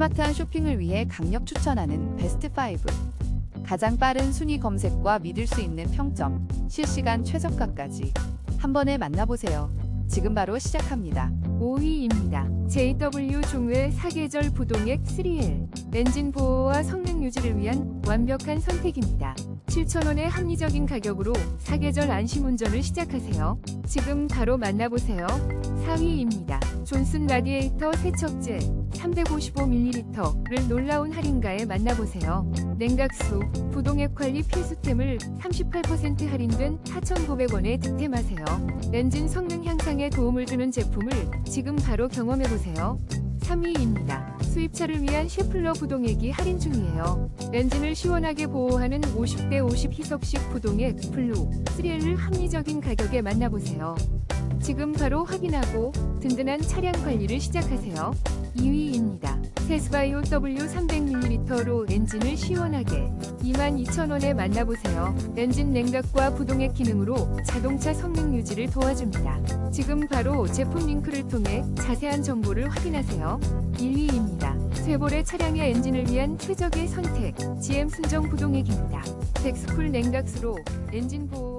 스마트한 쇼핑을 위해 강력 추천하는 베스트 5. 가장 빠른 순위 검색과 믿을 수 있는 평점, 실시간 최저가까지 한 번에 만나보세요. 지금 바로 시작합니다. 5위입니다. JW 종의 사계절 부동액 3L 엔진 보호와 성능 유지를 위한 완벽한 선택입니다. 7,000원의 합리적인 가격으로 사계절 안심 운전을 시작하세요. 지금 바로 만나보세요. 4위입니다. 존슨 라디에이터 세척제 355ml를 놀라운 할인가에 만나보세요. 냉각수, 부동액 관리 필수템을 38% 할인된 4,900원에 득템하세요. 엔진 성능 향상에 도움을 주는 제품을 지금 바로 경험해보세요. 3위입니다. 수입차를 위한 셰플러 부동액이 할인 중이에요. 엔진을 시원하게 보호하는 50대 50 희석식 부동액 블루 3L을 합리적인 가격에 만나보세요. 지금 바로 확인하고 든든한 차량 관리를 시작하세요. 2위입니다. 테스바이오 W300ml로 엔진을 시원하게 22,000원에 만나보세요. 엔진 냉각과 부동액 기능으로 자동차 성능 유지를 도와줍니다. 지금 바로 제품 링크를 통해 자세한 정보를 확인하세요. 1위입니다. 쇠볼의 차량의 엔진을 위한 최적의 선택 GM 순정 부동액입니다. 덱스쿨 냉각수로 엔진 보호